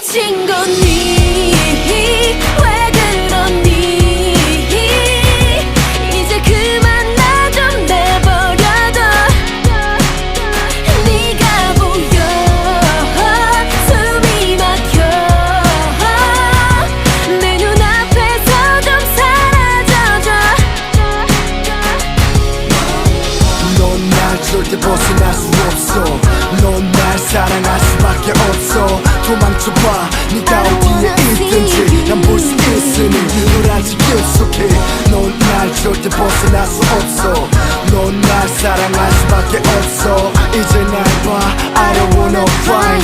미친 거니? 왜 그러니? 이제 그만 나 좀 내버려둬. 네가 보여. 숨이 막혀. 내 눈앞에서 좀 사라져줘. 넌 날 절대 벗어날 수 없어. 넌 날 사랑할 수밖에 없어 도망쳐봐. 네가 어디에 있든지 난 볼 수 있으니 널 아직 익숙해. 넌날 절대 벗어날 수 없어. 넌 날 사랑할 수밖에 없어. 이제 날봐. I don't wanna cry